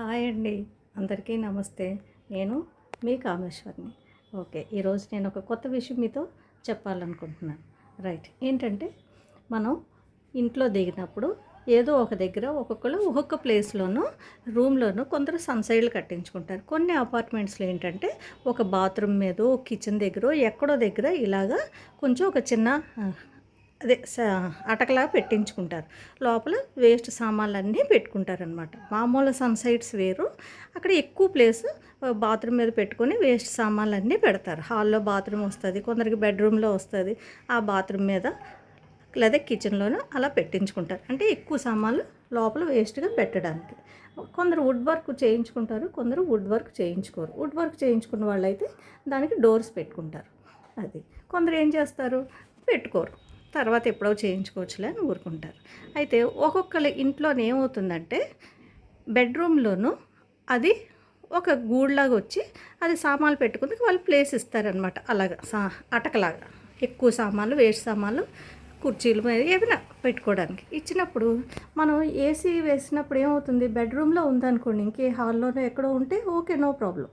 Hi అండి. అందరికీ నమస్తే. నేను మీ కామేశ్వరిని. ఓకే ఈరోజు నేను ఒక కొత్త విషయం మీతో చెప్పాలనుకుంటున్నాను. రైట్ ఏంటంటే మనం ఇంట్లో దిగినప్పుడు ఏదో ఒక దగ్గర ఒక్కొక్కరు ఒక్కొక్క ప్లేస్లోనూ రూమ్లోనూ కొందరు సన్సైడ్లు కట్టించుకుంటారు. కొన్ని అపార్ట్మెంట్స్లో ఏంటంటే ఒక బాత్రూమ్ మీద కిచెన్ దగ్గర ఎక్కడో దగ్గర ఇలాగా కొంచెం ఒక చిన్న అదే అటకలా పెట్టించుకుంటారు. లోపల వేస్ట్ సామాన్లన్నీ పెట్టుకుంటారనమాట మామూలు సన్సైట్స్ వేరు. అక్కడ ఎక్కువ ప్లేస్ బాత్రూమ్ మీద పెట్టుకొని వేస్ట్ సామాన్లన్నీ పెడతారు. హాల్లో బాత్రూమ్ వస్తుంది కొందరికి బెడ్రూమ్లో వస్తుంది. ఆ బాత్రూమ్ మీద లేదా కిచెన్లోనూ అలా పెట్టించుకుంటారు. అంటే ఎక్కువ సామాన్లు లోపల వేస్ట్గా పెట్టడానికి. కొందరు వుడ్ వర్క్ చేయించుకుంటారు కొందరు వుడ్ వర్క్ చేయించుకోరు. వుడ్ వర్క్ చేయించుకున్న వాళ్ళైతే దానికి డోర్స్ పెట్టుకుంటారు. అది. కొందరు ఏం చేస్తారు? పెట్టుకోరు. తర్వాత ఎప్పుడో చేయించుకోవచ్చులే అని ఊరుకుంటారు. అయితే ఒక్కొక్కరి ఇంట్లోనే ఏమవుతుందంటే బెడ్రూమ్లోనూ అది ఒక గూడ్లాగా వచ్చి అది సామాన్లు పెట్టుకుంది వాళ్ళు ప్లేస్ ఇస్తారనమాట అలాగా సా అటకలాగా. ఎక్కువ సామాన్లు వేస్ట్ సామాన్లు కుర్చీలు మీద ఏదైనా పెట్టుకోవడానికి. ఇచ్చినప్పుడు మనం ఏసీ వేసినప్పుడు ఏమవుతుంది? బెడ్రూమ్లో ఉందనుకోండి ఇంకే హాల్లోనే ఎక్కడో ఉంటే ఓకే నో ప్రాబ్లం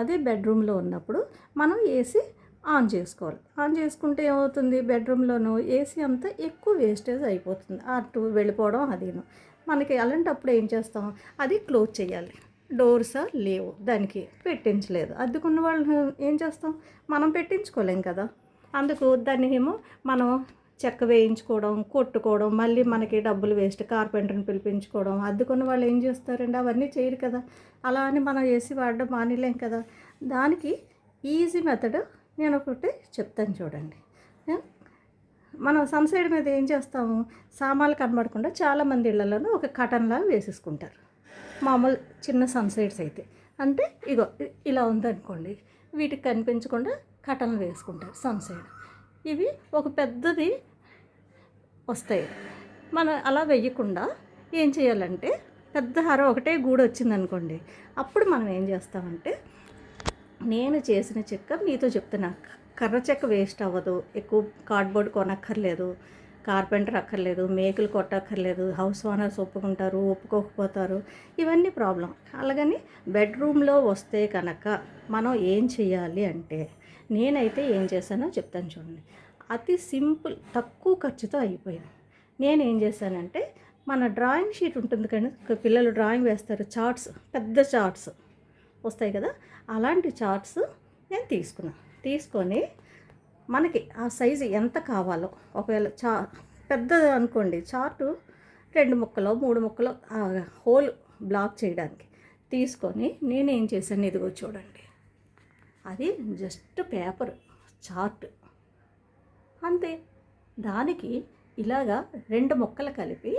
అదే బెడ్రూమ్లో ఉన్నప్పుడు మనం ఏసీ ఆన్ చేసుకోవాలి. ఆన్ చేసుకుంటే ఏమవుతుంది? బెడ్రూమ్లోనూ ఏసీ అంతా ఎక్కువ వేస్టేజ్ అయిపోతుంది. అటు వెళ్ళిపోవడం అదేను. మనకి అలాంటప్పుడు ఏం చేస్తాం? అది క్లోజ్ చేయాలి. డోర్స్ లేవు. దానికి పెట్టించలేదు. అద్దెకున్న వాళ్ళు ఏం చేస్తాం? మనం పెట్టించుకోలేం కదా. అందుకు దాన్ని ఏమో మనం చెక్క వేయించుకోవడం కొట్టుకోవడం మళ్ళీ మనకి డబ్బులు వేస్ట్ కార్పెంటర్ని పిలిపించుకోవడం అద్దుకున్న వాళ్ళు ఏం చేస్తారండి? అవన్నీ చేయరు కదా. అలా అని మనం వేసి వాడడం మానేలేం కదా. దానికి ఈజీ మెథడ్ నేను ఒకటి చెప్తాను చూడండి. ఏ? మనం సన్సైడ్ మీద ఏం చేస్తాము? సామాన్లు కనబడకుండా చాలామంది ఇళ్ళలోనూ ఒక కటన్లా వేసేసుకుంటారు. మామూలు చిన్న సన్సైడ్స్ అయితే. అంటే ఇగో ఇలా ఉందనుకోండి. వీటికి కనిపించకుండా కటన్లు వేసుకుంటారు సన్సైడ్ ఇవి ఒక పెద్దది వస్తాయి. మనం అలా వెయ్యకుండా ఏం చేయాలంటే పెద్ద హారం ఒకటే గూడు వచ్చిందనుకోండి అప్పుడు మనం ఏం చేస్తామంటే నేను చేసిన చెక్క మీతో చెప్తున్నా. కర్ర చెక్క వేస్ట్ అవ్వదు. ఎక్కువ కార్డ్బోర్డ్ కొనక్కర్లేదు. కార్పెంటర్ అక్కర్లేదు. మేకులు కొట్టక్కర్లేదు. హౌస్ ఓనర్స్ ఒప్పుకుంటారు ఒప్పుకోకపోతారు. ఇవన్నీ ప్రాబ్లం అలాగని బెడ్రూమ్లో వస్తే కనుక మనం ఏం చేయాలి అంటే నేనైతే ఏం చేశానో చెప్తాను చూడండి. అతి సింపుల్ తక్కువ ఖర్చుతో అయిపోయింది. నేను ఏం చేశానంటే మన డ్రాయింగ్ షీట్ ఉంటుంది కానీ పిల్లలు డ్రాయింగ్ వేస్తారు చార్ట్స్ పెద్ద చార్ట్స్ వస్తాయి కదా అలాంటి చార్ట్స్ నేను తీసుకున్నాను తీసుకొని మనకి ఆ సైజు ఎంత కావాలో ఒకవేళ చా పెద్దది అనుకోండి చార్టు రెండు ముక్కలో మూడు ముక్కలో ఆ హోల్ బ్లాక్ చేయడానికి తీసుకొని నేనేం చేశాను ఇదిగో చూడండి. అది జస్ట్ పేపర్ చార్ట్ అంతే. దానికి ఇలాగా రెండు ముక్కలు కలిపి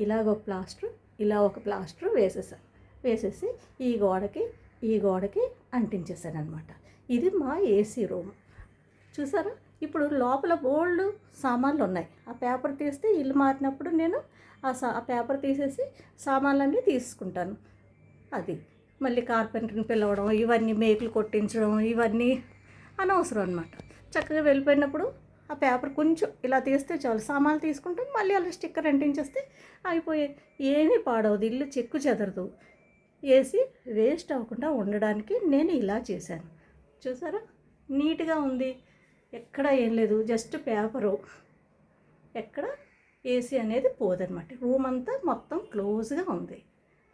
ఇలాగ ఒక ప్లాస్టర్ ఇలా ఒక ప్లాస్టర్ వేసేసాను వేసేసి ఈ గోడకి ఈ గోడకి అంటించేసాను అనమాట ఇది మా ఏసీ రూమ్ చూసారా? ఇప్పుడు లోపల బోల్డ్ సామాన్లు ఉన్నాయి. ఆ పేపర్ తీస్తే ఇల్లు మారినప్పుడు నేను ఆ సా ఆ పేపర్ తీసేసి సామాన్లన్నీ తీసుకుంటాను. అది మళ్ళీ కార్పెంటర్ని పిలవడం ఇవన్నీ మేకులు కొట్టించడం ఇవన్నీ అనవసరం అనమాట. చక్కగా వెళ్ళిపోయినప్పుడు ఆ పేపర్ కొంచెం ఇలా తీస్తే చాలు. సామాన్లు తీసుకుంటాం మళ్ళీ అలా స్టిక్కర్ అంటించేస్తే అయిపోయే. ఏమీ పాడవదు. ఇల్లు చెక్కు చెదరదు. వేసి వేస్ట్ అవ్వకుండా ఉండడానికి నేను ఇలా చేశాను. చూసారా? నీట్గా ఉంది. ఎక్కడ ఏం లేదు. Just paper. ఎక్కడ ఏసీ అనేది పోదనమాట రూమ్ అంతా మొత్తం క్లోజ్గా ఉంది.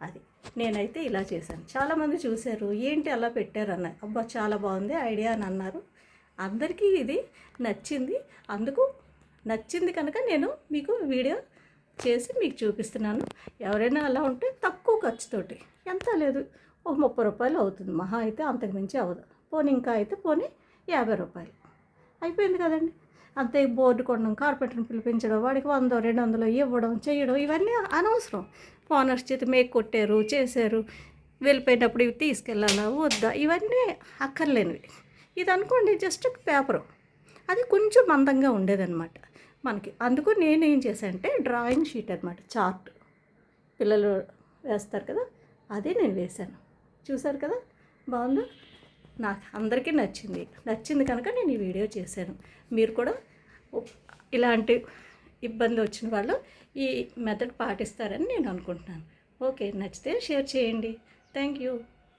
అది నేనైతే ఇలా చేశాను. చాలామంది చూశారు. ఏంటి అలా పెట్టారన్న? అబ్బా చాలా బాగుంది ఐడియా అని అన్నారు. అందరికీ ఇది నచ్చింది. అందుకు నచ్చింది కనుక నేను మీకు వీడియో చేసి మీకు చూపిస్తున్నాను. ఎవరైనా అలా ఉంటే తక్కువ ఖర్చుతోటి. ఎంత లేదు. ఒక ముప్పై రూపాయలు అవుతుంది. మహా అయితే అంతకుమించి అవ్వదు. పోనీ ఇంకా అయితే పోనీ యాభై రూపాయలు. అయిపోయింది కదండి. అంతే బోర్డు కొనడం కార్పెంటర్ని పిలిపించడం వాడికి వందో రెండు వందలు ఇవ్వడం చేయడం ఇవన్నీ అనవసరం. ఓనర్స్ చేతి మేక్ కొట్టారు చేశారు. వెళ్ళిపోయినప్పుడు ఇవి తీసుకెళ్ళాలా వద్దా? ఇవన్నీ అక్కర్లేనివి. ఇది అనుకోండి జస్ట్ పేపరు. అది కొంచెం మందంగా ఉండేదన్నమాట. మనకి. అందుకు నేను ఏం చేశానంటే డ్రాయింగ్ షీట్ అనమాట చార్ట్. పిల్లలు వేస్తారు కదా అదే నేను వేశాను. చూసారు కదా బాగుందా? నాకు అందరికీ నచ్చింది. నచ్చింది కనుక నేను ఈ వీడియో చేశాను. మీరు కూడా ఇలాంటి ఇబ్బంది వచ్చిన వాళ్ళు ఈ మెథడ్ పాటిస్తారని నేను అనుకుంటున్నాను. ఓకే నచ్చితే షేర్ చేయండి. Thank you.